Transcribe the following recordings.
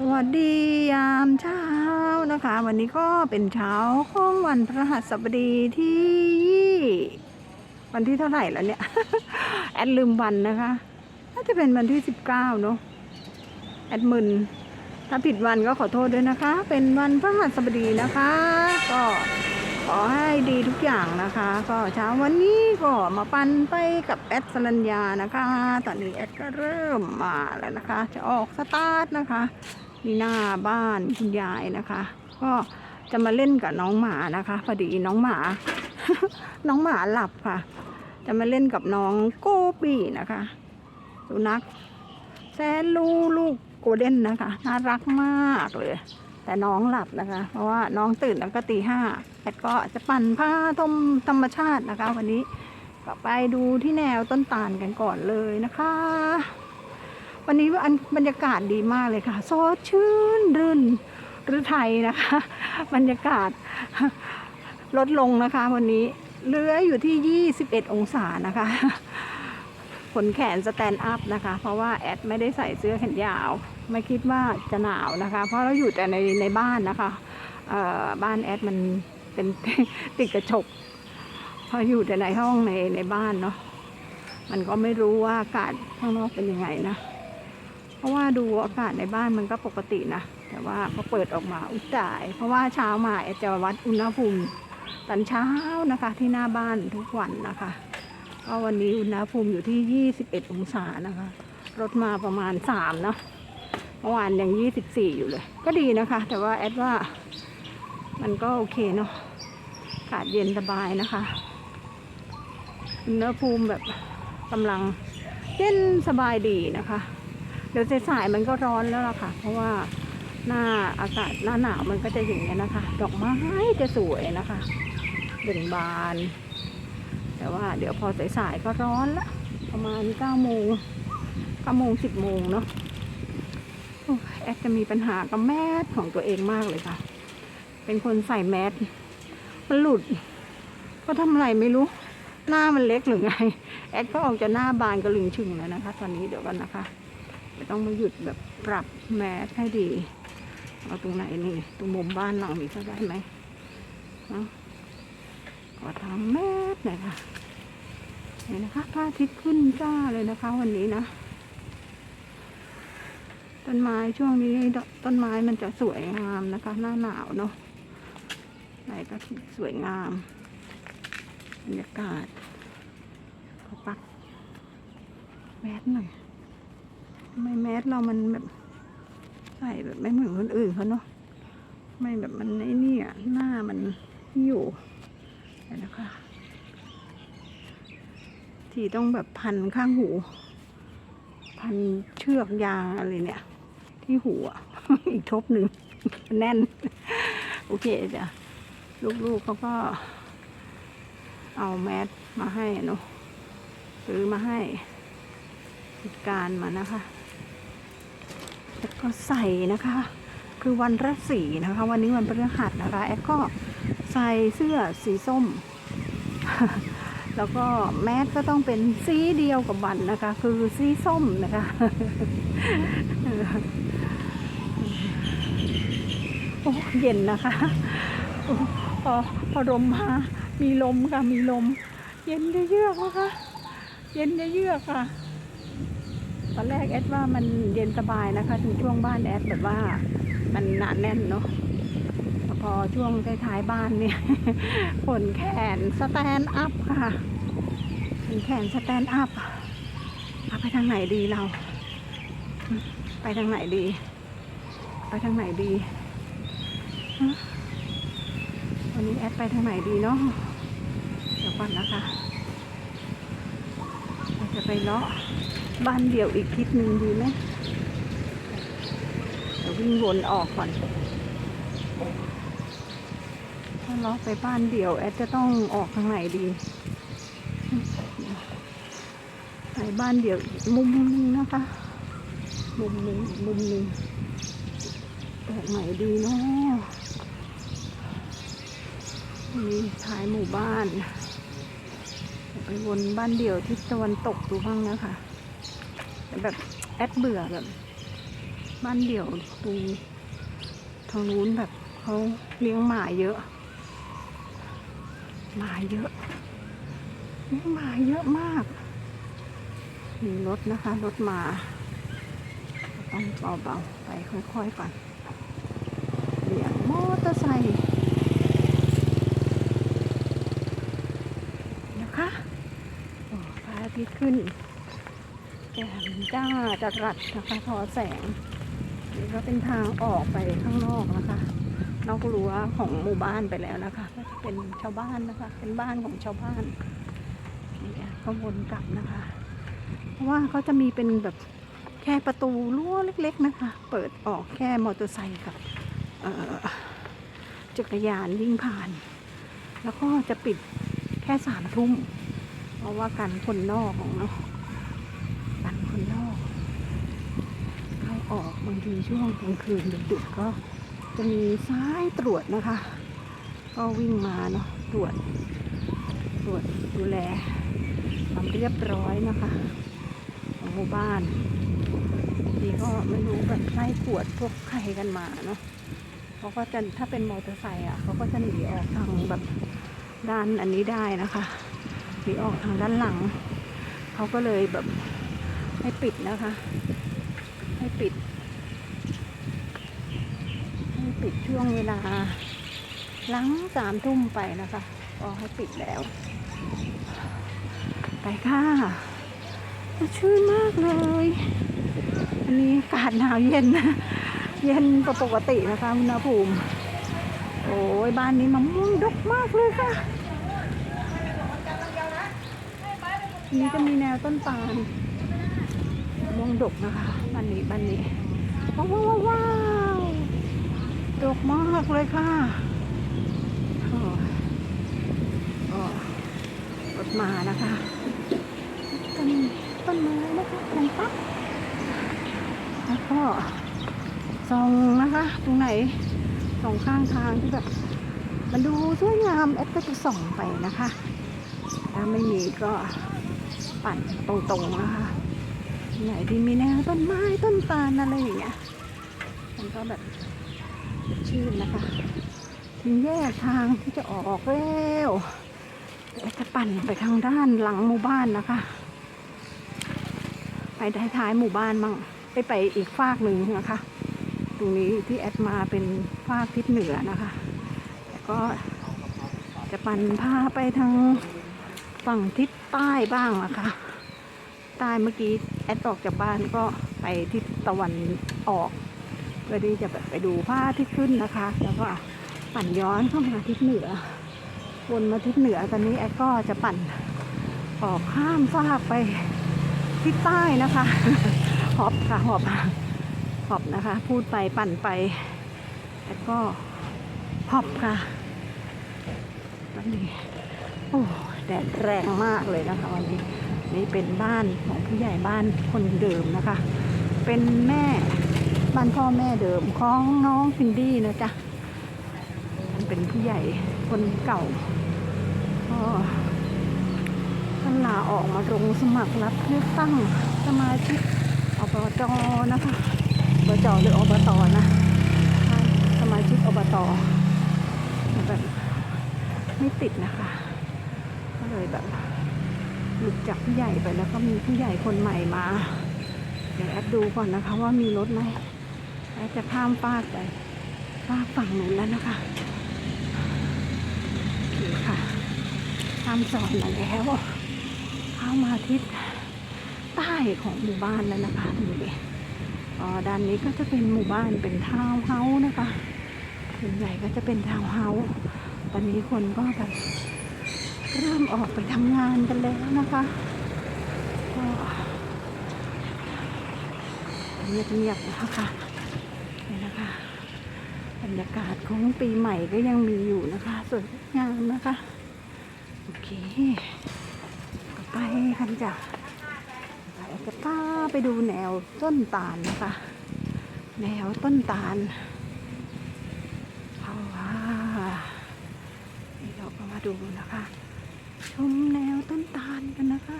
สวัสดียามเช้านะคะ วันนี้ก็เป็นเช้าของวันพฤหัสบดีที่ วันที่เท่าไหร่แล้วเนี่ย แอดลืมวันนะคะ น่าจะเป็นวันที่สิบเก้าเนาะแอดมึนถ้าผิดวันก็ขอโทษด้วยนะคะ เป็นวันพฤหัสบดีนะคะ ก็ขอให้ดีทุกอย่างนะคะ ก็เช้าวันนี้ก็มาปันไปกับแอดสรัญญานะคะ ตอนนี้แอดก็เริ่มมาแล้วนะคะ จะออกสตาร์ทนะคะ นี่หน้าบ้านคุณยายนะคะ ก็จะมาเล่นกับน้องหมานะคะพอดีน้องหมา น้องหมาหลับค่ะ จะมาเล่นกับน้องโกบี้นะคะสุนัขแสนลูลูกโกลเด้นนะคะน่ารักมากเลย แต่น้องหลับนะคะ เพราะว่าน้องตื่นแล้วก็ตีห้าแต่ก็จะปั่นผ้าทมธรรมชาตินะคะ วันนี้ก็ไปดูที่แนวต้นตาลกันก่อนเลยนะคะ วันนี้อันบรรยากาศดีมากเลยค่ะสดชื่นรื่นรือไทยนะคะ บรรยากาศลดลงนะคะ วันนี้เลื้ออยู่ที่ 21 องศานะคะขนแขนสแตนด์อัพนะคะ เพราะว่าแอดไม่ได้ใส่เสื้อแขนยาว ไม่คิดว่าจะหนาวนะคะ เพราะเราอยู่แต่ในในบ้านนะคะบ้านแอดมันเป็นติดกระจกพออยู่แต่ในห้องในในบ้านเนาะมันก็ไม่รู้ว่าอากาศข้างนอกเป็นยังไงนะ ราะว่าดูอากาศในบ้านมันก็ปกตินะ แต่ว่าพอเปิดออกมาอุยตาย เพราะว่าเช้ามาแอดจะวัดอุณหภูมิตอนเช้านะคะที่หน้าบ้านทุกวันนะคะก็วันนี้อุณหภูมิอยู่ที่ 21 องศานะคะลดมาประมาณ 3 เนาะเมื่อวานยัง 24 อยู่เลย ก็ดีนะคะ แต่ว่าแอดว่ามันก็โอเคเนาะอากาศเย็นสบายนะคะ อุณหภูมิแบบกำลังเย็นสบายดีนะคะ ดี๋ยวสายๆมันก็ร้อนแล้วล่ะค่ะ เพราะว่าหน้าอากาศหน้าหนาวมันก็จะอย่างนี้นะคะ ดอกไม้จะสวยนะคะเบ่งบาน แต่ว่าเดี๋ยวพอสายๆก็ร้อนละประมาณเก้าโมงเก้าโมงสิบโมงเนาะแอดจะมีปัญหากับแมสของตัวเองมากเลยค่ะ เป็นคนใส่แมสมันหลุดก็ทำอะไรไม่รู้ หน้ามันเล็กหรือไง แอดก็ออกจะหน้าบานกระลึงชึงแล้วนะคะ ตอนนี้เดี๋ยวกันนะคะ จะต้องมาหยุดแบบปรับแมสให้ดี เอาตรงไหนนี่ ตรงมุมบ้านหลังนี้ก็ได้ไหมเนาะขอทำแมสหน่อยค่ะนี่นะคะพระอาทิตย์ขึ้นจ้าเลยนะคะ วันนี้นะ ต้นไม้ช่วงนี้ต้นไม้มันจะสวยงามนะคะ หน้าหนาวเนาะไหนก็สวยงามบรรยากาศขอปักแมสหน่อย ไม่แมสเรามันแบบใส่แบบไม่เหมือนคนอื่นเขาเนาะไม่แบบมันไอ้นี่อะหน้ามันอยู่เดี๋ยวนะคะที่ต้องแบบพันข้างหู พันเชือกยางอะไรเนี่ย ที่หูอะ อีกทบหนึ่งแน่น โอเคจ้ะลูกๆเขาก็ เอาแมสมาให้เนาะซื้อมาให้จัดการมานะคะ ใส่นะคะ คือวันละสีนะคะ วันนี้วันพฤหัสนะคะแอดก็ใส่เสื้อสีส้ม แล้วก็แมสก็ต้องเป็นสีเดียวกับวันนะคะ คือสีส้มนะคะโอ้เย็นนะคะอ้พอพอลมมามีลมค่ะมีลม เย็นเยือกนะคะ เย็นเยือกๆค่ะ ตอนแรกแอดว่ามันเย็นสบายนะคะ ถึงช่วงบ้านแอดแบบว่ามันหนาแน่นเนาะพอช่วงท้ายๆบ้านเนี่ยขนแขนสแตนด์อัพค่ะขนแขนสแตนด์อัพเอาไปทางไหนดีเรา ไปทางไหนดี ไปทางไหนดีวันนี้แอดไปทางไหนดีเนาะเดี๋ยวก่อนนะคะเราจะไปเลาะ บ้านเดี่ยวอีกทิศหนึ่งดีไหมเดี๋ยววิ่งวนออกก่อน ถ้าเราไปบ้านเดี่ยว แอดจะต้องออกทางไหนดีไปบ้านเดี่ยวอีกมุมนึงนะคะ มุมนึงมุมนึงออกไหนดีเนาะนี่ท้ายหมู่บ้าน ไปวนบ้านเดี่ยวทิศตะวันตกดูบ้างนะคะ แต่แบบแอดเบื่อแบบบ้านเดี่ยวตรงทางนู้นแบบเขาเลี้ยงหมาเยอะ หมาเยอะเลี้ยงหมาเยอะมากมีรถนะคะรถมาต้องเบาๆไปค่อยๆก่อนเลี้ยงมอเตอร์ไซค์นะคะพระอาทิตย์ขึ้น แจ่มจ้าจัดรัดนะคะทอแสงนี่ก็เป็นทางออกไปข้างนอกนะคะนอกรั้วของหมู่บ้านไปแล้วนะคะก็จะเป็นชาวบ้านนะคะ เป็นบ้านของชาวบ้านนี่อะก็วนกลับนะคะ เพราะว่าเขาจะมีเป็นแบบแค่ประตูรั้วเล็ก ๆนะคะ เปิดออกแค่มอเตอร์ไซค์กับจักรยานวิ่งผ่าน แล้วก็จะปิดแค่สามทุ่มเพราะว่ากันคนนอกของเนาะกันคนนอก เข้า ออกบางทีช่วงกลางคืนดึกๆก็จะมีซ้ายตรวจนะคะ ก็วิ่งมาเนาะตรวจ ตรวจดูแลความเรียบร้อยนะคะของหมู่บ้านทีก็ไม่รู้แบบไล่กวดพวกใครกันมาเนาะเขาก็จะถ้าเป็นมอเตอร์ไซค์อะเขาก็จะหนีออกทางแบบด้านอันนี้ได้นะคะหนีออกทางด้านหลังเขาก็เลยแบบให้ปิดนะคะ ให้ปิด ให้ปิดช่วงเวลาหลังสามทุ่มไปนะคะก็ให้ปิดแล้ว ไปค่ะชื่นมากเลย อันนี้อากาศหนาวเย็น เย็นกว่าปกตินะคะอุณหภูมิ โอ้ยบ้านนี้มะม่วงดกมากเลยค่ะอันนี้จะมีแนวต้นตาลมะม่วงดกนะคะ บ้านนี้บ้านนี้ว้าวว้าวว้าวดกมากเลยค่ะโอ้ก็รถมานะคะต้นต้นไม้นะคะตรงปั๊บแล้วก็ส่องนะคะ ตรงไหนสองข้างทางที่แบบ มันดูสวยงามแอดก็จะส่องไปนะคะ ถ้าไม่มีก็ปั่นตรงๆนะคะ ไหนที่มีแนวต้นไม้ต้นตาลอะไรอย่างเงี้ยมันก็แบบชื่นนะคะ ถึงแยกทางที่จะออกแล้วเดี๋ยวจะปั่นไปทางด้านหลังหมู่บ้านนะคะ ไปท้ายๆหมู่บ้านมั่งไปไปอีกฟากหนึ่งนะคะ ตรงนี้ที่แอดมาเป็นฟากทิศเหนือนะคะแต่ก็จะปั่นพาไปทางฝั่งทิศใต้บ้างนะคะ ใต้เมื่อกี้ แอดออกจากบ้านก็ไปทิศตะวันออกเพื่อที่จะแบบไปดูพระอาทิตย์ขึ้นนะคะ แล้วก็ปั่นย้อนเข้ามาทิศเหนือวนมาทิศเหนือตอนนี้แอดก็จะปั่นออกข้ามฟากไปทิศใต้นะคะ หอบค่ะหอบหอบนะคะ พูดไปปั่นไปแอดก็หอบค่ะวันนี้โอ้แดดแรงมากเลยนะคะวันนี้ นี่เป็นบ้านของผู้ใหญ่บ้านคนเดิมนะคะ เป็นแม่บ้านพ่อแม่เดิมของน้องฟินดี้นะจ๊ะมันเป็นผู้ใหญ่คนเก่าก็ท่านลาออกมาลงสมัครรับเลือกตั้งสมาชิกอบจนะคะอบจหรืออบตนะสมาชิกอบตแบบไม่ติดนะคะ ก็เลยแบบ ลุดจากผู้ใหญ่ไปแล้วก็มีผู้ใหญ่คนใหม่มา เดี๋ยวแอดดูก่อนนะคะ ว่ามีรถไหมแอดจะข้ามฟากไปฟากฝั่งนู้นแล้วนะคะโอเคค่ะข้ามซอยมาแล้วเข้ามาทิศใต้ของหมู่บ้านแล้วนะคะดูดิอ๋อด้านนี้ก็จะเป็นหมู่บ้านเป็นทาวน์เฮาส์นะคะส่วนใหญ่ก็จะเป็นทาวน์เฮาส์ตอนนี้คนก็แบบ เริ่มออกไปทำงานกันแล้วนะคะเงียบๆนะคะนี่นะคะบรรยากาศของปีใหม่ก็ยังมีอยู่นะคะสวยงามนะคะ โอเคไปกันจ้ะไปจะพาไปดูแนวต้นตาลนะคะ แนวต้นตาลเอาว่านี่เราก็มาดูนะคะ ชมแนวต้นตาลกันนะคะ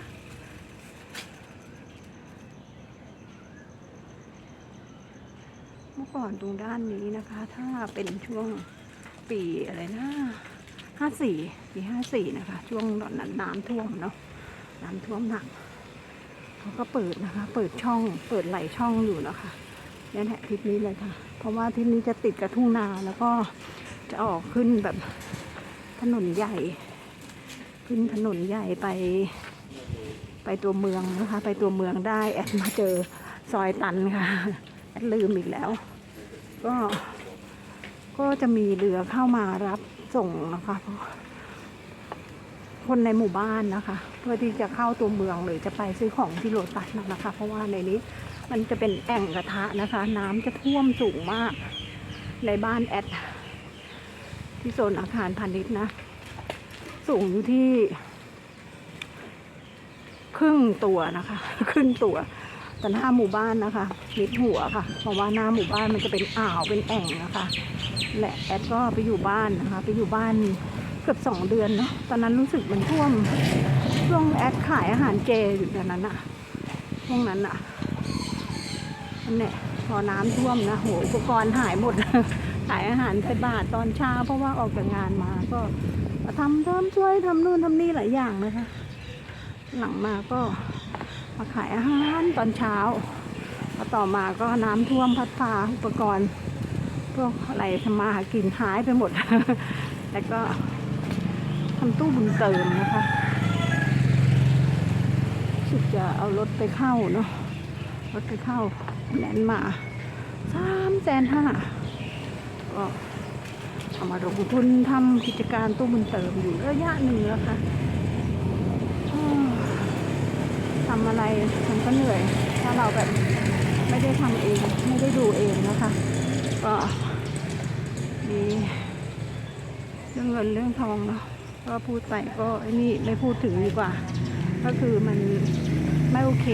เมื่อก่อนตรงด้านนี้นะคะ ถ้าเป็นช่วงปีอะไรนะห้าสี่ปีห้าสี่นะคะ ช่วงตอนนั้นน้ำท่วมเนาะน้ำท่วมหนักเขาก็เปิดนะคะ เปิดช่อง เปิดไหลช่องอยู่นะคะนี่แหละทิศนี้เลยค่ะ เพราะว่าทิศนี้จะติดกับทุ่งนาแล้วก็จะออกขึ้นแบบถนนใหญ่ ขึ้นถนนใหญ่ไปไปตัวเมืองนะคะ ไปตัวเมืองได้แอดมาเจอซอยตันค่ะแอดลืมอีกแล้ว ก็ ก็จะมีเรือเข้ามารับส่งนะคะ คนในหมู่บ้านนะคะ เพื่อที่จะเข้าตัวเมืองหรือจะไปซื้อของที่โลตัสนะคะ เพราะว่าในนี้มันจะเป็นแอ่งกระทะนะคะ น้ำจะท่วมสูงมากในบ้านแอดที่โซนอาคารพาณิชย์นะ สูงอยู่ที่ ครึ่งตัวนะคะ ครึ่งตัวแต่หน้าหมู่บ้านนะคะมิดหัวค่ะ เพราะว่าหน้าหมู่บ้านมันจะเป็นอ่าวเป็นแอ่งนะคะ และแอดก็ไปอยู่บ้านนะคะ ไปอยู่บ้านเกือบสองเดือนเนาะตอนนั้นรู้สึกมันท่วมช่วงแอดขายอาหารเจอยู่ตอนนั้นอะช่วงนั้นอะนั่นแหละพอน้ำท่วมนะโหอุปกรณ์หายหมดขายอาหารใส่บาทตอนเช้าเพราะว่าออกจากงานมาก็ ทำเริ่มช่วยทำนู่นทำนี่หลายอย่างนะคะ หลังมาก็มาขายอาหารตอนเช้าพอต่อมาก็น้ำท่วมพัดพาอุปกรณ์พวกอะไรทำมาหากินหายไปหมด แล้วก็ทำตู้บุญเติมนะคะสึกจะเอารถไปเข้าเนาะรถไปเข้าแลนมาสามแสนห้าก็ เอามาลงทุนทำกิจการตู้บุญเติมอยู่ระยะหนึ่งแล้วค่ะทำอะไรมันก็เหนื่อย ถ้าเราแบบไม่ได้ทำเอง ไม่ได้ดูเองนะคะ ก็มีเรื่องเงินเรื่องทองเนาะก็พูดไปก็ไอ้นี่ไม่พูดถึงดีกว่า ก็คือมันไม่โอเค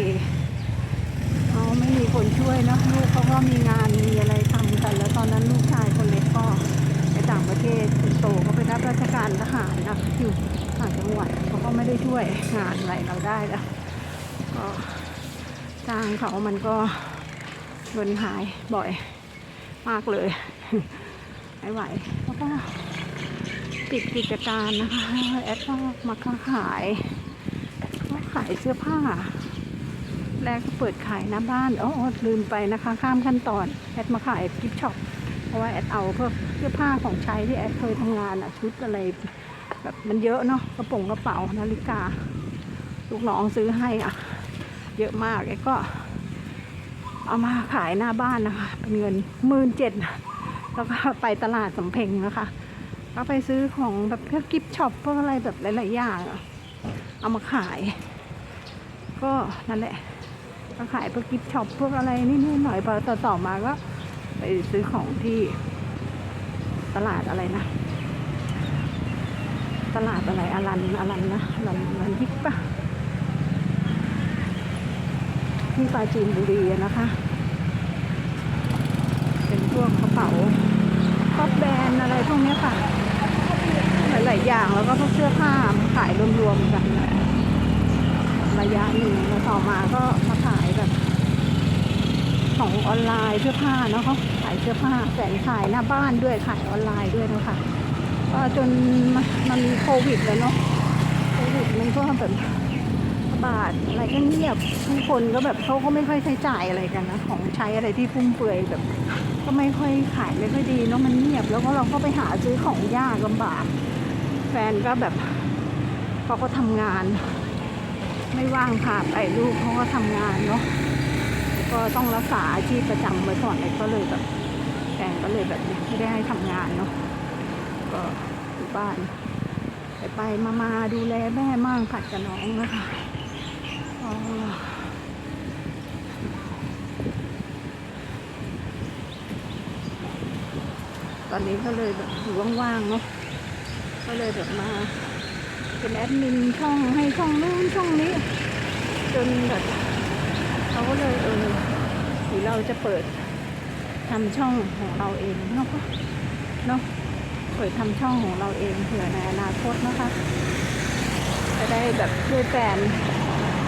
เขาไม่มีคนช่วยเนาะลูกเขาก็มีงานมีอะไรทำกัน แล้วตอนนั้นลูกชายคนเล็กก็ ต่างประเทศคนโตก็ไปรับราชการทหารนะอยู่ต่างจังหวัดเขาก็ไม่ได้ช่วยงานอะไรเราได้แล้วก็จ้างเขามันก็เงินหายบ่อยมากเลยไม่ไหวแล้วก็ปิดกิจการนะคะแอดก็มาค้าขายก็ขายเสื้อผ้า แรกก็เปิดขายหน้าบ้านอ๋อลืมไปนะคะ ข้ามขั้นตอน แอดมาขายกิฟช็อป ราะว่าแอดเอาพวกเสื้อผ้าของใช้ที่แอดเคยทำงานอะชุดอะไรแบบมันเยอะเนาะกระโปรงกระเป๋านาฬิกา ลูกน้องซื้อให้อะเยอะมากแอดก็ เอามาขายหน้าบ้านนะคะ เป็นเงินหมื่นเจ็ดแล้วก็ไปตลาดสำเพ็งนะคะก็ไปซื้อของแบบพวกกิฟต์ช็อปพวกอะไรแบบหลาย ๆ อย่างเอามาขาย ก็นั่นแหละก็ขายพวกกิฟต์ช็อปพวกอะไรนิดๆหน่อยพอต่อต่อมาก็ ไปซื้อของที่ตลาดอะไรนะ ตลาดอะไรอลันอลันนะอลันอลันยิกปะที่ปาจีนบุรีนะคะ เป็นพวกกระเป๋าก็แบรนด์อะไรพวกนี้ค่ะ หลายๆอย่างแล้วก็พวกเสื้อผ้ามาขายรวมๆกัน ระยะหนึ่งแล้วต่อมาก็มาขายแบบ ของออนไลน์เสื้อผ้าเนาะเขาขายเสื้อผ้าแสนขายหน้าบ้านด้วยขายออนไลน์ด้วยนะคะก็จนมันมีโควิดแล้วเนาะโควิดมันก็แบบระบาดอะไรก็เงียบทุกคนก็แบบเขาก็ไม่ค่อยใช้จ่ายอะไรกันนะของใช้อะไรที่ฟุ่มเฟือยแบบ ก็ไม่ค่อยขายไม่ค่อยดีเนาะมันเงียบแล้วก็เราก็ไปหาซื้อของยากลำบาก แฟนก็แบบเขาก็ทำงาน ไม่ว่างพาไปลูกเขาก็ทำงานเนาะ ก็ต้องรักษาอาชีพประจำไว้ก่อนเลยก็เลยแบบแฟนก็เลยแบบไม่ได้ให้ทำงานเนาะก็อยู่บ้านไปไปมามาดูแลแม่มั่งผัดกับน้องนะคะตอนนี้ก็เลยแบบอยู่ว่างๆเนาะก็เลยแบบมาเป็นแอดมินช่องให้ช่องนู้นช่องนี้ จนแบบ เขาก็เลยเออหรือเราจะเปิดทำช่องของเราเองเนาะเนาะเปิดทำช่องของเราเองเผื่อในอนาคตนะคะ จะได้แบบช่วยแฟน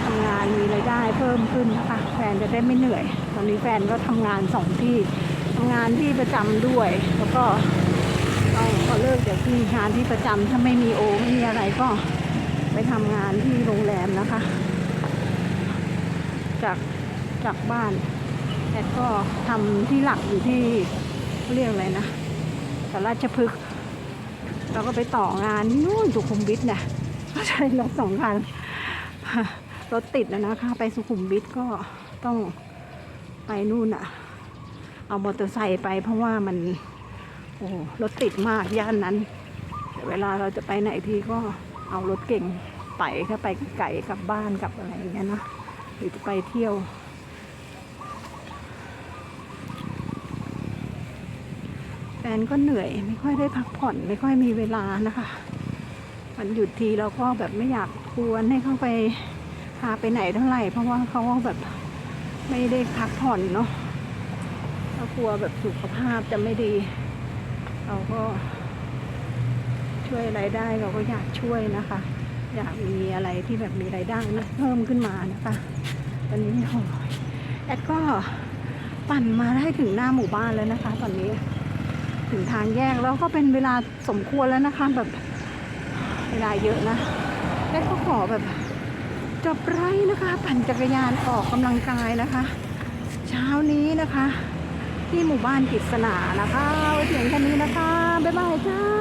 ทำงานมีรายได้เพิ่มขึ้นนะคะ แฟนจะได้ไม่เหนื่อย ตอนนี้แฟนก็ทำงานสองที่ทำงานที่ประจำด้วย แล้วก็ต้องพอเลิกจากที่งานที่ประจำถ้าไม่มีโอไม่มีอะไรก็ไปทำงานที่โรงแรมนะคะ จาก จากบ้านแอดก็ทำที่หลักอยู่ที่เรียกอะไรนะสาราชพฤกษ์เราก็ไปต่องานนู่นสุขุมวิทเนี่ยก็ใช้รถสองคันรถติดนะนะคะ ไปสุขุมวิทก็ต้องไปนู่นอะเอามอเตอร์ไซค์ไปเพราะว่ามัน โอ้รถติดมากย่านนั้นแต่เวลาเราจะไปไหนทีก็เอารถเก่งไปถ้าไปไกลๆกลับบ้านกลับอะไรอย่างเงี้ยเนาะหรือจะไปเที่ยว แฟ นก็เหนื่อย ไม่ค่อยได้พักผ่อน ไม่ค่อยมีเวลานะคะวันหยุดทีเราก็แบบไม่อยากกวนให้เขาไปพาไปไหนเท่าไหร่ เพราะว่าเขาแบบไม่ได้พักผ่อนเนาะเรากลัวแบบสุขภาพจะไม่ดี เราก็ช่วยอะไรได้เราก็อยากช่วยนะคะ อยากมีอะไรที่แบบมีรายได้เพิ่มขึ้นมานะคะตอนนี้โอ้ยแอดก็ปั่นมาได้ถึงหน้าหมู่บ้านแล้วนะคะ ตอนนี้ ถึงทางแยกแล้วก็เป็นเวลาสมควรแล้วนะคะ แบบเวลาเยอะนะแล้วก็ขอแบบจบไรนะคะ ปั่นจักรยานออกกำลังกายนะคะ เช้านี้นะคะ ที่หมู่บ้านกิษณานะคะเสียงแค่นี้นะคะ บ๊ายบายจ้า